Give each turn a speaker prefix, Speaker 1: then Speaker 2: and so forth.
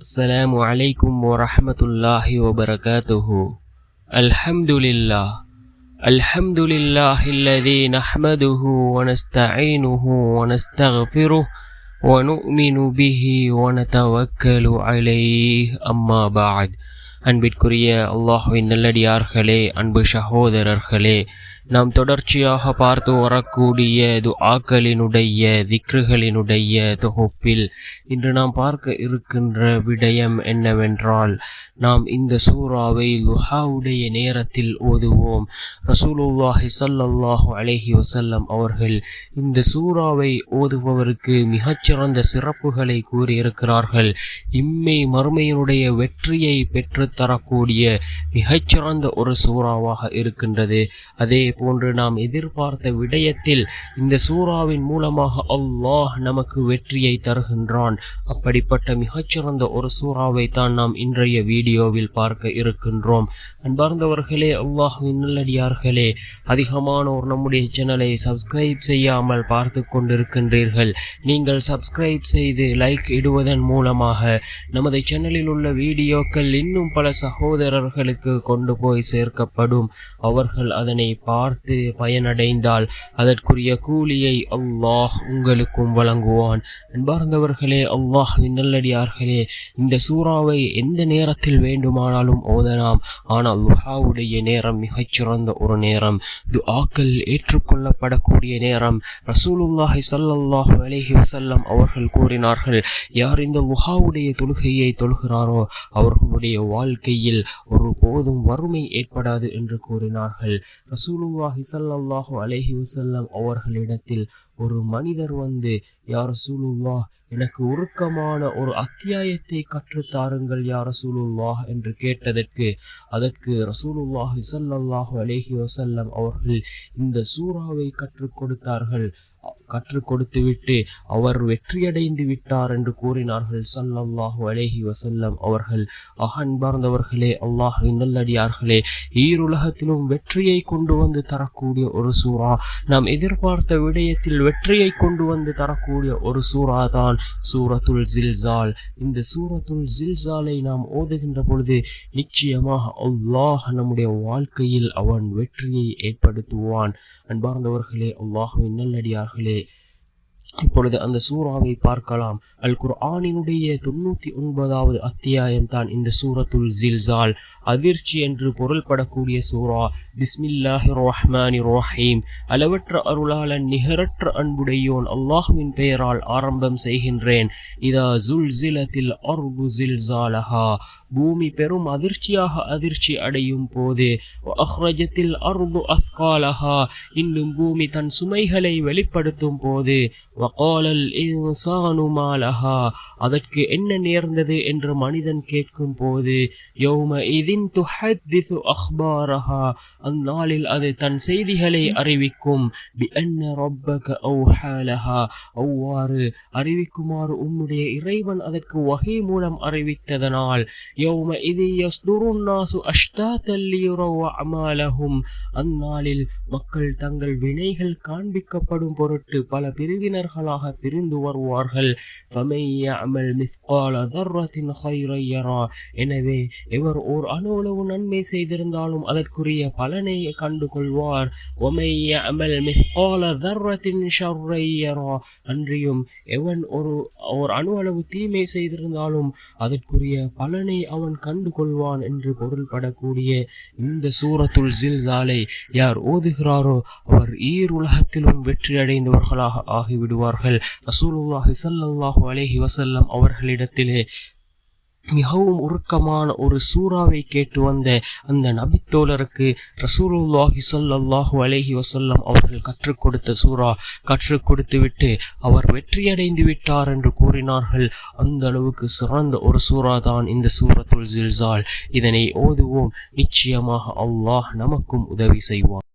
Speaker 1: السلام عليكم ورحمة الله وبركاته الحمد لله الحمد لله الذي نحمده ونستعينه ونستغفره ونؤمن به ونتوكل عليه أما بعد அன்பிற்குரிய அல்லாஹுவின் நல்லடியார்களே அன்பு சகோதரர்களே நாம் தொடர்ச்சியாக பார்த்து வரக்கூடிய துஆக்களினுடைய திக்ருகளினுடைய தொகுப்பில் இன்று நாம் பார்க்க இருக்கின்ற விடயம் என்னவென்றால் நாம் இந்த சூறாவை லுஹாவுடைய நேரத்தில் ஓதுவோம். ரசூலுல்லாஹி ஸல்லல்லாஹு அலஹி வசல்லம் அவர்கள் இந்த சூறாவை ஓதுபவருக்கு மிகச்சிறந்த சிறப்புகளை கூறியிருக்கிறார்கள். இம்மை மறுமையினுடைய வெற்றியை பெற்றுத்தரக்கூடிய மிகச்சிறந்த ஒரு சூறாவாக இருக்கின்றது. அதே போன்று நாம் எதிர்பார்த்த விடயத்தில் இந்த சூறாவின் மூலமாக அல்லாஹ் நமக்கு வெற்றியை தருகின்றான். அப்படிப்பட்ட மிகச்சிறந்த ஒரு சூறாவை தான் நாம் இன்றைய வீடியோவில் பார்க்க இருக்கின்றோம். அன்பார்ந்தவர்களே அல்லாஹுவின் நல்லடியார்களே அதிகமானோர் நம்முடைய சேனலை சப்ஸ்கிரைப் செய்யாமல் பார்த்து கொண்டிருக்கின்றீர்கள். நீங்கள் சப்ஸ்கிரைப் செய்து லைக் இடுவதன் மூலமாக நமது சேனலில் உள்ள வீடியோக்கள் இன்னும் பல சகோதரர்களுக்கு கொண்டு போய் சேர்க்கப்படும். அவர்கள் அதனை பார்த்து பயனடைந்தால் அதற்குரிய கூலியை அல்லாஹ் உங்களுக்கும் வழங்குவான். அன்பார்ந்தவர்களே அல்லாஹ் நல்லடியார்களே இந்த சூறாவை எந்த நேரத்தில் வேண்டுமானாலும் ஓதலாம். ஆனால் லுஹாவுடைய நேரம் மிகச்சிறந்த ஒரு நேரம். துஆக்கள் ஏற்றுக்கொள்ளப்படக்கூடிய நேரம். ரசூலுல்லாஹி சல்லாஹ் அலேஹி வசல்லம் அவர்கள் கூறினார்கள் யார் இந்த லுஹாவுடைய தொழுகையை தொழுகிறாரோ அவர்களுடைய வாழ்க்கையில் ஒரு போதும் வறுமை ஏற்படாது என்று கூறினார்கள். ரசூலுல்லாஹி சல்லாஹு அலேஹி வசல்லம் அவர்களிடத்தில் ஒரு மனிதர் வந்து யார் ரசூலுல்லாஹ் எனக்கு உருக்கமான ஒரு அத்தியாயத்தை கற்றுத்தாருங்கள் யார் ரசூலுல்லாஹ் என்று கேட்டதற்கு அதற்கு ரசூலுல்லாஹி சல்லாஹு அலேஹி வசல்லம் அவர்கள் இந்த சூறாவை கற்றுக் கொடுத்தார்கள். கற்றுக் கொடுத்துவிட்டு அவர் வெற்றியடைந்து விட்டார் என்று கூறினார்கள். சல்லல்லாஹு அலேஹி வசல்லம் அவர்கள் அகன்பார்ந்தவர்களே அல்லாஹ் நல்லடியார்களே ஈருலகத்திலும் வெற்றியை கொண்டு வந்து தரக்கூடிய ஒரு சூறா. நாம் எதிர்பார்த்த விடயத்தில் வெற்றியை கொண்டு வந்து தரக்கூடிய ஒரு சூறா தான் சூரத்துல் ஜில்சால். இந்த சூரத்துல் ஜில்சாலை நாம் ஓதுகின்ற பொழுது நிச்சயமாக அல்லாஹ் நம்முடைய வாழ்க்கையில் அவன் வெற்றியை ஏற்படுத்துவான். அன்பார்ந்தவர்களே அல்லாஹுவின் நல்லடியார்களே இப்பொழுது அந்த சூறாவை பார்க்கலாம். அல் குர்ஆனினுடைய தொண்ணூற்றி ஒன்பதாவது அத்தியாயம் தான் இந்த சூரத்துல் ஜில்சால். அதிர்ச்சி என்று பொருள்படக்கூடிய சூரா பிஸ்மில்லாஹி ரஹ்மானி ரோஹீம் அளவற்ற அருளாளன் நிகரற்ற அன்புடையோன் அல்லாஹுவின் பெயரால் ஆரம்பம் செய்கின்றேன். இதா ஜுல் ஜிலத்தில் அர்பு ஜில்சாலஹா. பூமி பெரும் அதிர்ச்சியாக அதிர்ச்சி அடையும் போது அஹ்ரஜத்தில் அருது அஸ்காலஹா. இன்னும் பூமி தன் சுமைகளை வெளிப்படுத்தும் போது வகாலல் இன்சானுமாலஹா அதற்கு என்ன நேர்ந்தது என்று மனிதன் கேட்கும் போது யௌம இதின் துஹத்திசு அஹ்பாரஹா. அந்நாளில் அது தன் செய்திகளை அறிவிக்கும் பி அன்ன ரப்பக அவுஹாலஹா அவ்வாறு அறிவிக்குமாறு உம்முடைய இறைவன் அதற்கு வகை மூலம் அறிவித்ததனால் யோம இது யஸ்துருன் நாசு தல்லியுரோ அமாலஹும் அந்நாளில் மக்கள் தங்கள் வினைகள் காண்பிக்கப்படும் பொருட்டு பல பிரிவினர்களாக பிரிந்து வருவார்கள். ஃபமையமல் மிஸ்கால தர்ரத்தின் ஹைரையரா எனவே எவர் ஓர் அணுவளவு நன்மை செய்திருந்தாலும் அதற்குரிய பலனை கண்டு கொள்வார் ஒமையமல் மிஸ்கால தர்ரத்தின் ஷர்ரையரா அன்றியும் எவன் ஒரு ஒரு அணுவளவு தீமை செய்திருந்தாலும் அதற்குரிய பலனை அவன் கண்டு கொள்வான் என்று பொருள்படக்கூடிய இந்த சூரத்துல் ஜில்சாலை யார் ஓதுகிறாரோ அவர் ஈர் உலகத்திலும் வெற்றி அடைந்தவர்களாக ஆகிவிடுவார்கள். ரசூலுல்லாஹி ஸல்லல்லாஹு அலேஹி வசல்லம் அவர்களிடத்திலே மிகவும் உருக்கமான ஒரு சூறாவை கேட்டு வந்த அந்த நபித்தோழருக்கு ரசூலுல்லாஹி ஸல்லல்லாஹு அலேஹி வசல்லம் அவர்கள் கற்றுக் கொடுத்த சூறா கற்றுக் கொடுத்துவிட்டு அவர் வெற்றியடைந்து விட்டார் என்று கூறினார்கள். அந்த அளவுக்கு சிறந்த ஒரு சூறா தான் இந்த சூரத்துல் ஜில்சால். இதனை ஓதுவோம். நிச்சயமாக அல்லாஹ் நமக்கும் உதவி செய்வார்